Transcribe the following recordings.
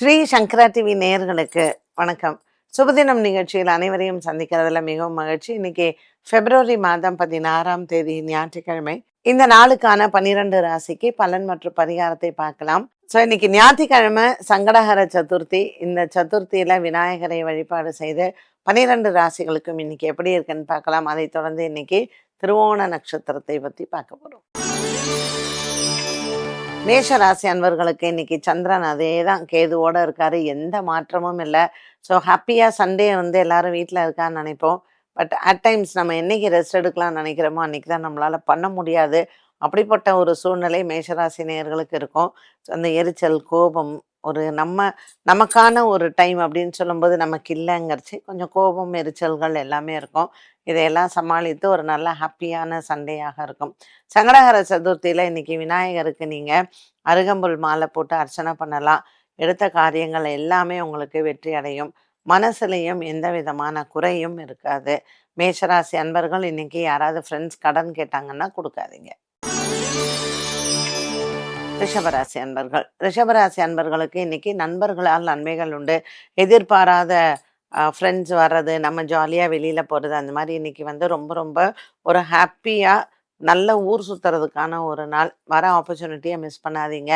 ஸ்ரீ சங்கரா TV நேயர்களுக்கு வணக்கம். சுபதினம் நிகழ்ச்சியில் அனைவரையும் சந்திக்கிறதுல மிகவும் மகிழ்ச்சி. இன்னைக்கு பிப்ரவரி மாதம் பதினாறாம் தேதி ஞாயிற்றுக்கிழமை. இந்த நாளுக்கான பன்னிரண்டு ராசிக்கு பலன் மற்றும் பரிகாரத்தை பார்க்கலாம். ஸோ இன்னைக்கு ஞாயிற்றுக்கிழமை சங்கடஹர சதுர்த்தி. இந்த சதுர்த்தியில விநாயகரை வழிபாடு செய்து பன்னிரண்டு ராசிகளுக்கும் இன்னைக்கு எப்படி இருக்குன்னு பார்க்கலாம். அதைத் தொடர்ந்து இன்னைக்கு திருவோண நட்சத்திரத்தை பத்தி பார்க்க போறோம். மேஷராசி அன்பர்களுக்கு இன்னைக்கு சந்திரன் அதே தான் கேதுவோட இருக்காரு எந்த மாற்றமும் இல்லை. ஸோ ஹாப்பியாக சண்டே வந்து எல்லாரும் வீட்டில் இருக்கான்னு நினைப்போம். பட் அட் டைம்ஸ் நம்ம என்னைக்கு ரெஸ்ட் எடுக்கலாம்னு நினைக்கிறோமோ அன்றைக்கி தான் நம்மளால் பண்ண முடியாது. அப்படிப்பட்ட ஒரு சூழ்நிலை மேஷராசி நேயர்களுக்கு இருக்கும். ஸோ அந்த எரிச்சல் கோபம் ஒரு நம்ம நமக்கான ஒரு டைம் அப்படின்னு சொல்லும்போது நமக்கு இல்லைங்கிறச்சு கொஞ்சம் கோபம் எரிச்சல்கள் எல்லாமே இருக்கும். இதையெல்லாம் சமாளித்து ஒரு நல்ல ஹாப்பியான சண்டேயாக இருக்கும். சங்கடகர சதுர்த்தியில் இன்னைக்கு விநாயகருக்கு நீங்கள் அருகம்புல் மாலை போட்டு அர்ச்சனை பண்ணலாம். எடுத்த காரியங்கள் எல்லாமே உங்களுக்கு வெற்றி அடையும். மனசுலையும் எந்த விதமான குறையும் இருக்காது. மேஷராசி அன்பர்கள் இன்னைக்கு யாராவது ஃப்ரெண்ட்ஸ் கடன் கேட்டாங்கன்னா கொடுக்காதீங்க. ரிஷபராசி அன்பர்கள். ரிஷபராசி அன்பர்களுக்கு இன்னைக்கு நண்பர்களால் நன்மைகள் உண்டு. எதிர்பாராத ஃப்ரெண்ட்ஸ் வர்றது நம்ம ஜாலியாக வெளியில் போகிறது அந்த மாதிரி இன்னைக்கு வந்து ரொம்ப ரொம்ப ஒரு ஹாப்பியாக நல்ல ஊர் சுற்றுறதுக்கான ஒரு நாள். வர ஆப்பர்ச்சுனிட்டியை மிஸ் பண்ணாதீங்க.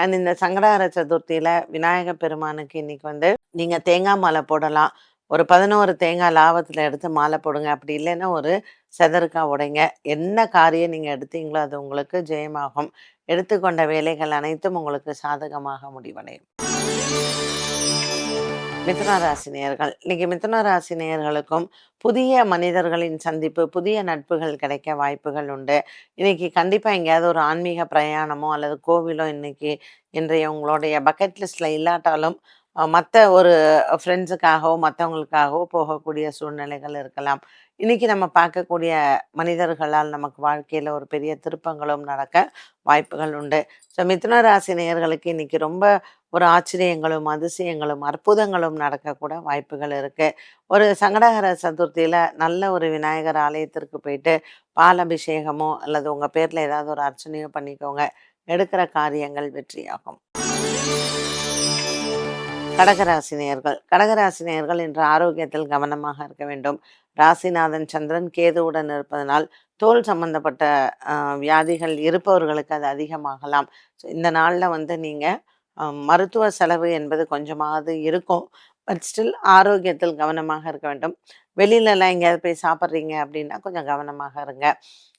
அண்ட் இந்த சங்கடார சதுர்த்தியில் விநாயக பெருமானுக்கு இன்னைக்கு வந்து நீங்கள் தேங்காய் மாலை போடலாம். ஒரு பதினோரு தேங்காய் லாபத்தில் எடுத்து மாலை போடுங்க. அப்படி இல்லைன்னா ஒரு செதறுக்காய் உடைங்க. என்ன காரியம் நீங்கள் எடுத்தீங்களோ அது உங்களுக்கு ஜெயமாகும். எடுத்துக்கொண்ட வேலைகள் அனைத்தும் உங்களுக்கு சாதகமாக முடிவடையும். மிதுன இன்னைக்கு மிதுன புதிய மனிதர்களின் சந்திப்பு புதிய நட்புகள் கிடைக்க வாய்ப்புகள் உண்டு. இன்னைக்கு கண்டிப்பாக எங்கேயாவது ஒரு ஆன்மீக பிரயாணமோ அல்லது கோவிலோ இன்னைக்கு இன்றைய உங்களுடைய பக்கெட் லிஸ்ட்டில் இல்லாட்டாலும் மற்ற ஒரு ஃப்ரெண்ட்ஸுக்காகவோ மற்றவங்களுக்காகவோ போகக்கூடிய சூழ்நிலைகள் இருக்கலாம். இன்னைக்கு நம்ம பார்க்கக்கூடிய மனிதர்களால் நமக்கு வாழ்க்கையில் ஒரு பெரிய திருப்பங்களும் நடக்க வாய்ப்புகள் உண்டு. ஸோ மிதுன ராசி நேயர்களுக்கு இன்னைக்கு ரொம்ப ஒரு ஆச்சரியங்களும் அதிசயங்களும் அற்புதங்களும் நடக்கக்கூட வாய்ப்புகள் இருக்குது ஒரு சங்கடகர சதுர்த்தியில் நல்ல ஒரு விநாயகர் ஆலயத்திற்கு போயிட்டு பால் அபிஷேகமோ அல்லது உங்கள் பேரில் ஏதாவது ஒரு அர்ச்சனையோ பண்ணிக்கோங்க. எடுக்கிற காரியங்கள் வெற்றியாகும். கடகராசினியர்கள். கடகராசினியர்கள் இன்று ஆரோக்கியத்தில் கவனமாக இருக்க வேண்டும். ராசிநாதன் சந்திரன் கேதுவுடன் இருப்பதனால் தோல் சம்பந்தப்பட்ட வியாதிகள் இருப்பவர்களுக்கு அது அதிகமாகலாம். ஸோ இந்த நாளில் வந்து நீங்கள் மருத்துவ செலவு என்பது கொஞ்சமாவது இருக்கும். பட் ஸ்டில் ஆரோக்கியத்தில் கவனமாக இருக்க வேண்டும். வெளியிலலாம் எங்கேயாவது போய் சாப்பிட்றீங்க அப்படின்னா கொஞ்சம் கவனமாக இருங்க.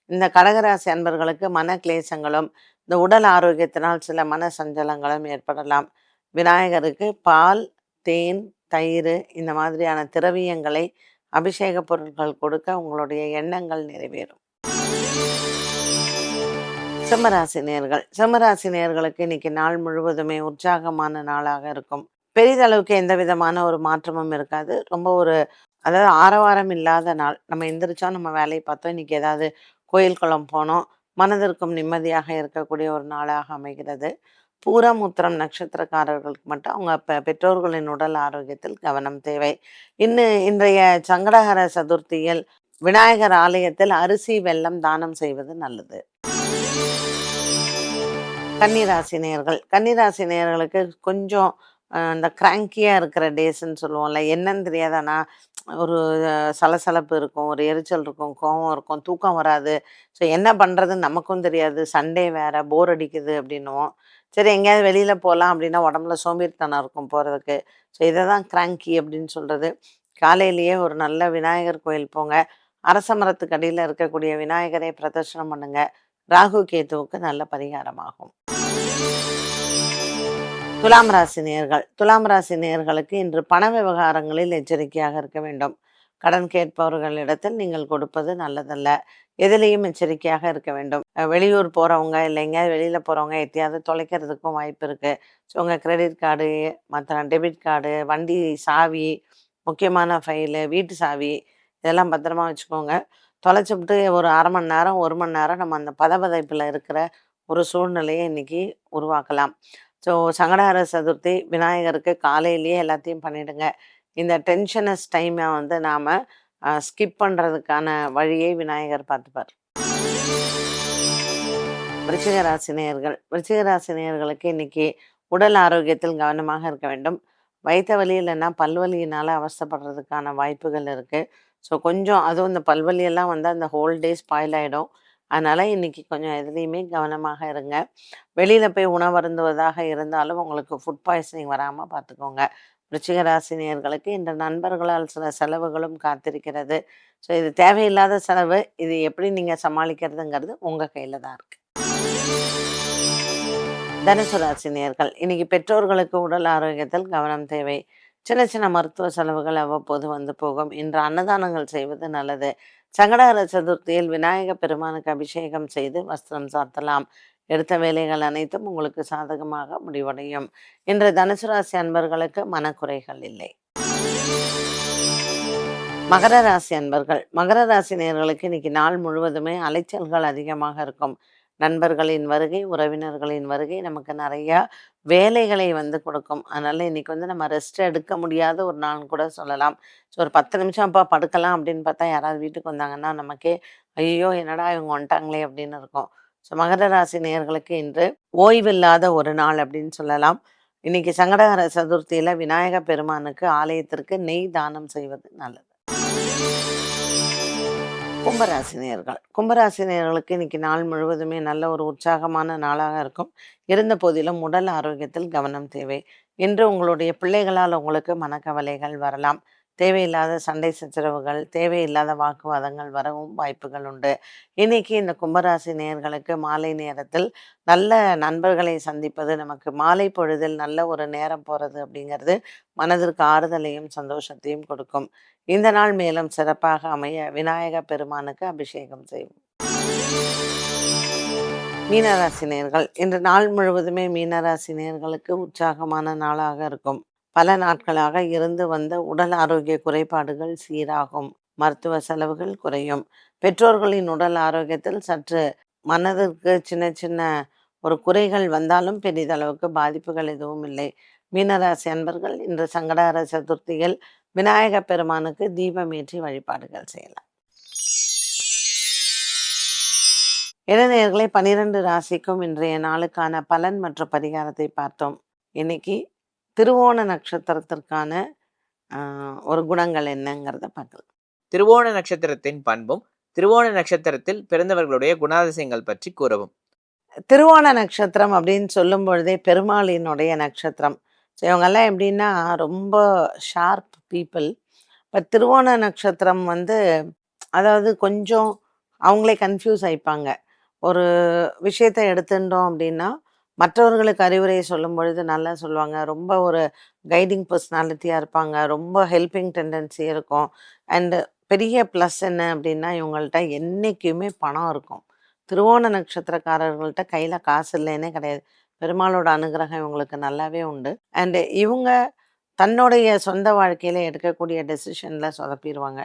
இந்த கடகராசி அன்பர்களுக்கு மன கிளேசங்களும் இந்த உடல் ஆரோக்கியத்தினால் சில மன சஞ்சலங்களும் ஏற்படலாம். விநாயகருக்கு பால் தேன் தயிர் இந்த மாதிரியான திரவியங்களை அபிஷேக பொருட்கள் கொடுக்க உங்களுடைய எண்ணங்கள் நிறைவேறும். சிம்மராசினியர்கள். சிம்மராசினியர்களுக்கு இன்னைக்கு நாள் முழுவதுமே உற்சாகமான நாளாக இருக்கும். பெரிதளவுக்கு எந்த விதமான ஒரு மாற்றமும் இருக்காது. ரொம்ப ஒரு அதாவது ஆரவாரம் இல்லாத நாள். நம்ம எந்திரிச்சோம் நம்ம வேலையை பார்த்தோம் இன்னைக்கு ஏதாவது கோயில் குளம் போனோம் மனதிற்கும் நிம்மதியாக இருக்கக்கூடிய ஒரு நாளாக அமைகிறது. பூரம் உத்திரம் நட்சத்திரக்காரர்களுக்கு மட்டும் அவங்க பெ- பெற்றோர்களின் உடல் ஆரோக்கியத்தில் கவனம் தேவை. இன்னும் இன்றைய சங்கடகர சதுர்த்தியில் விநாயகர் ஆலயத்தில் அரிசி வெல்லம் தானம் செய்வது நல்லது. கன்னிராசி நேயர்கள் கன்னிராசி நேயர்களுக்கு கொஞ்சம் அந்த இந்த கிராங்கியாக இருக்கிற டேஸ்ன்னு சொல்லுவோம்ல என்னன்னு தெரியாதானா? ஒரு சலசலப்பு இருக்கும் ஒரு எரிச்சல் இருக்கும் கோபம் இருக்கும் தூக்கம் வராது. ஸோ என்ன பண்ணுறதுன்னு நமக்கும் தெரியாது. சண்டே வேற போர் அடிக்குது அப்படின்னுவோம். சரி எங்கேயாவது வெளியில் போகலாம் அப்படின்னா உடம்புல சோம்பேறித்தனம் இருக்கும் போகிறதுக்கு ஸோ இதை தான் கிராங்கி அப்படின்னு சொல்கிறது காலையிலேயே ஒரு நல்ல விநாயகர் கோயில் போங்க. அரச மரத்துக்கடியில் இருக்கக்கூடிய விநாயகரை பிரதர்ஷனம் பண்ணுங்க. ராகு கேதுவுக்கு நல்ல பரிகாரமாகும். துலாம் ராசி நேர்கள். துலாம் ராசி நேர்களுக்கு இன்று பண விவகாரங்களில் எச்சரிக்கையாக இருக்க வேண்டும். கடன் கேட்பவர்களிடத்தில் நீங்கள் கொடுப்பது நல்லதல்ல. எதுலேயும் எச்சரிக்கையாக இருக்க வேண்டும். வெளியூர் போகிறவங்க இல்லை எங்கேயாவது வெளியில் போகிறவங்க எத்தையாவது தொலைக்கிறதுக்கும் வாய்ப்பு இருக்குது ஸோ உங்கள் கிரெடிட் கார்டு மற்ற டெபிட் கார்டு வண்டி சாவி முக்கியமான ஃபைலு வீட்டு சாவி இதெல்லாம் பத்திரமா வச்சுக்கோங்க. தொலைச்சிவிட்டு ஒரு அரை மணி நேரம் ஒரு மணி நேரம் நம்ம அந்த பதபதைப்பில் இருக்கிற ஒரு சூழ்நிலையை இன்னைக்கு உருவாக்கலாம். ஸோ சங்கடஹர சதுர்த்தி விநாயகருக்கு காலையிலேயே எல்லாத்தையும் பண்ணிவிடுங்க இந்த டென்ஷனஸ் டைமை வந்து நாம் ஸ்கிப் பண்ணுறதுக்கான வழியை விநாயகர் பார்த்துப்பார். விருச்சிகராசினியர்கள் விருச்சிகராசினியர்களுக்கு இன்னைக்கு உடல் ஆரோக்கியத்தில் கவனமாக இருக்க வேண்டும். வயிற்று வலி இல்லைன்னா பல்வலியினால் அவஸ்தைப்படுறதுக்கான வாய்ப்புகள் இருக்குது ஸோ கொஞ்சம் அதுவும் இந்த பல்வலியெல்லாம் வந்து அந்த ஹோல் டே ஸ்பாயில் ஆகிடும் அதனால் இன்னைக்கு கொஞ்சம் எதுலேயுமே கவனமாக இருங்க. வெளியில் போய் உணவருந்துவதாக இருந்தாலும் உங்களுக்கு ஃபுட் பாய்சனிங் வராமல் பார்த்துக்கோங்க. ருச்சிகராசினியர்களுக்கு இந்த நண்பர்களால் சில செலவுகளும் காத்திருக்கிறது. ஸோ இது தேவையில்லாத செலவு. இது எப்படி நீங்கள் சமாளிக்கிறதுங்கிறது உங்கள் கையில் தான் இருக்குது தனுசு ராசினியர்கள் இன்னைக்கு பெற்றோர்களுக்கு உடல் ஆரோக்கியத்தில் கவனம் தேவை. சின்ன சின்ன மருத்துவ செலவுகள் அவ்வப்போது வந்து போகும். இன்று அன்னதானங்கள் செய்வது நல்லது. சங்கடகர சதுர்த்தியில் விநாயக பெருமானுக்கு அபிஷேகம் செய்து வஸ்திரம் சாத்தலாம். எடுத்த வேலைகள் அனைத்தும் உங்களுக்கு சாதகமாக முடிவடையும். இன்று தனுசு ராசி அன்பர்களுக்கு மனக்குறைகள் இல்லை. மகர ராசி அன்பர்கள் மகர ராசி நேர்களுக்கு இன்னைக்கு நாள் முழுவதுமே அலைச்சல்கள் அதிகமாக இருக்கும். நண்பர்களின் வருகை உறவினர்களின் வருகை நமக்கு நிறையா வேலைகளை வந்து கொடுக்கும். அதனால் இன்னைக்கு வந்து நம்ம ரெஸ்ட் எடுக்க முடியாத ஒரு நாள்னு கூட சொல்லலாம். ஸோ ஒரு பத்து நிமிஷம் அப்பா படுக்கலாம் அப்படின்னு பார்த்தா யாராவது வீட்டுக்கு வந்தாங்கன்னா நமக்கே ஐயோ என்னடா இவங்க வந்துட்டாங்களே அப்படின்னு இருக்கும். ஸோ மகர ராசி நேர்களுக்கு இன்று ஓய்வில்லாத ஒரு நாள் அப்படின்னு சொல்லலாம். இன்னைக்கு சங்கடகர சதுர்த்தியில் விநாயக பெருமானுக்கு ஆலயத்திற்கு நெய் தானம் செய்வது நல்லது. கும்பராசினியர்கள் கும்பராசினியர்களுக்கு இன்னைக்கு நாள் முழுவதுமே நல்ல ஒரு உற்சாகமான நாளாக இருக்கும். இருந்த போதிலும் உடல் ஆரோக்கியத்தில் கவனம் தேவை. இன்று உங்களுடைய பிள்ளைகளால் உங்களுக்கு மனக்கவலைகள் வரலாம். தேவையில்லாத சண்டை சச்சரவுகள் தேவையில்லாத வாக்குவாதங்கள் வரவும் வாய்ப்புகள் உண்டு. இன்னைக்கு இந்த கும்பராசி நேயர்களுக்கு மாலை நேரத்தில் நல்ல நண்பர்களை சந்திப்பது நமக்கு மாலை பொழுதில் நல்ல ஒரு நேரம் போகிறது அப்படிங்கிறது மனதிற்கு ஆறுதலையும் சந்தோஷத்தையும் கொடுக்கும். இந்த நாள் மேலும் சிறப்பாக அமைய விநாயக பெருமானுக்கு அபிஷேகம் செய்வோம். மீனராசினியர்கள் இன்று நாள் முழுவதுமே மீனராசினியர்களுக்கு உற்சாகமான நாளாக இருக்கும். பல நாட்களாக இருந்து வந்த உடல் ஆரோக்கிய குறைபாடுகள் சீராகும். மருத்துவ செலவுகள் குறையும். பெற்றோர்களின் உடல் ஆரோக்கியத்தில் சற்று மனதிற்கு சின்ன சின்ன ஒரு குறைகள் வந்தாலும் பெரிதளவுக்கு பாதிப்புகள் எதுவும் இல்லை. மீனராசி அன்பர்கள் இன்று சங்கடஹர சதுர்த்தியில் விநாயக பெருமானுக்கு தீபமேற்றி வழிபாடுகள் செய்யலாம். இளைஞர்களை பனிரெண்டு ராசிக்கும் இன்றைய நாளுக்கான பலன் மற்றும் பரிகாரத்தை பார்த்தோம். இன்னைக்கு திருவோண நட்சத்திரத்திற்கான ஒரு குணங்கள் என்னங்கிறத பார்க்கலாம். திருவோண நட்சத்திரத்தின் பண்பும் திருவோண நட்சத்திரத்தில் பிறந்தவர்களுடைய குணாதிசயங்கள் பற்றி கூறவும். திருவோண நட்சத்திரம் அப்படின்னு சொல்லும் பொழுதே பெருமாளினுடைய நட்சத்திரம். ஸோ இவங்கெல்லாம் எப்படின்னா ரொம்ப ஷார்ப் பீப்புள் பட் திருவோண நட்சத்திரம் வந்து அதாவது கொஞ்சம் அவங்களே கன்ஃபியூஸ் ஆயிப்பாங்க. ஒரு விஷயத்தை எடுத்துட்டோம் அப்படின்னா மற்றவர்களுக்கு அறிவுரை சொல்லும் பொழுது நல்லா சொல்லுவாங்க. ரொம்ப ஒரு கைடிங் பர்சனாலிட்டியாக இருப்பாங்க. ரொம்ப ஹெல்பிங் டெண்டன்சி இருக்கும். அண்டு பெரிய ப்ளஸ் என்ன அப்படின்னா இவங்கள்ட்ட என்றைக்குமே பணம் இருக்கும். திருவோண நட்சத்திரக்காரர்கள்ட்ட கையில் காசு இல்லைன்னே கிடையாது. பெருமாளோட அனுகிரகம் இவங்களுக்கு நல்லாவே உண்டு. அண்டு இவங்க தன்னுடைய சொந்த வாழ்க்கையில் எடுக்கக்கூடிய டெசிஷனில் சொதப்பிடுவாங்க.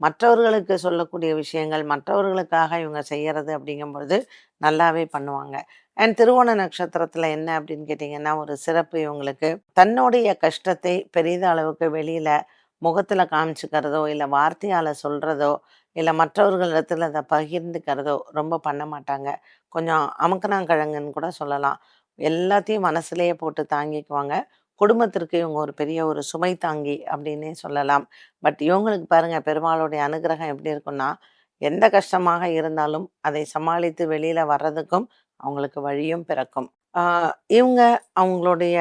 மற்றவர்களுக்கு சொல்லக்கூடிய விஷயங்கள் மற்றவர்களுக்காக இவங்க செய்கிறது அப்படிங்கும்பொழுது நல்லாவே பண்ணுவாங்க. அண்ட் திருவோண நட்சத்திரத்தில் என்ன அப்படின்னு கேட்டிங்கன்னா ஒரு சிறப்பு இவங்களுக்கு. தன்னுடைய கஷ்டத்தை பெரிய அளவுக்கு வெளியில் முகத்தில் காமிச்சுக்கிறதோ இல்லை வார்த்தையால் சொல்கிறதோ இல்லை மற்றவர்களிடத்தில் அதை பகிர்ந்துக்கிறதோ ரொம்ப பண்ண மாட்டாங்க. கொஞ்சம் அமுக்கனாங்கிழங்குன்னு கூட சொல்லலாம். எல்லாத்தையும் மனசுலேயே போட்டு தாங்கிக்குவாங்க. குடும்பத்திற்கு இவங்க ஒரு பெரிய ஒரு சுமை தாங்கி அப்படின்னே சொல்லலாம். பட் இவங்களுக்கு பாருங்கள் பெருமாளுடைய அனுகிரகம் எப்படி இருக்குன்னா எந்த கஷ்டமாக இருந்தாலும் அதை சமாளித்து வெளியில் வர்றதுக்கும் அவங்களுக்கு வழியும் பிறக்கும். இவங்க அவங்களுடைய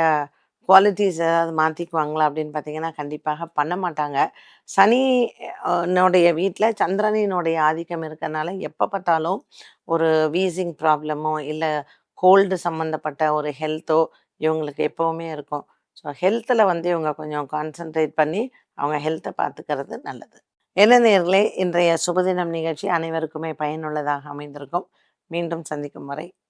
குவாலிட்டிஸ் ஏதாவது மாற்றிக்குவாங்களா அப்படின்னு பார்த்தீங்கன்னா கண்டிப்பாக பண்ண மாட்டாங்க. சனினுடைய வீட்டில் சந்திரனினுடைய ஆதிக்கம் இருக்கிறனால எப்போ பார்த்தாலும் ஒரு வீசிங் ப்ராப்ளமோ இல்லை கோல்டு சம்மந்தப்பட்ட ஒரு ஹெல்த்தோ இவங்களுக்கு எப்போவுமே இருக்கும். ஸோ ஹெல்த்தில் வந்து இவங்க கொஞ்சம் கான்சென்ட்ரேட் பண்ணி அவங்க ஹெல்த்தை பார்த்துக்கிறது நல்லது. என்ன நேர்களே இன்றைய சுபதினம் நிகழ்ச்சி அனைவருக்குமே பயனுள்ளதாக அமைந்திருக்கும். மீண்டும் சந்திக்கும் வரை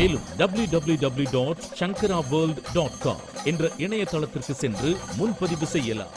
மேலும் காம் என்ற இணையதளத்திற்கு சென்று முன்பதிவு செய்யலாம்.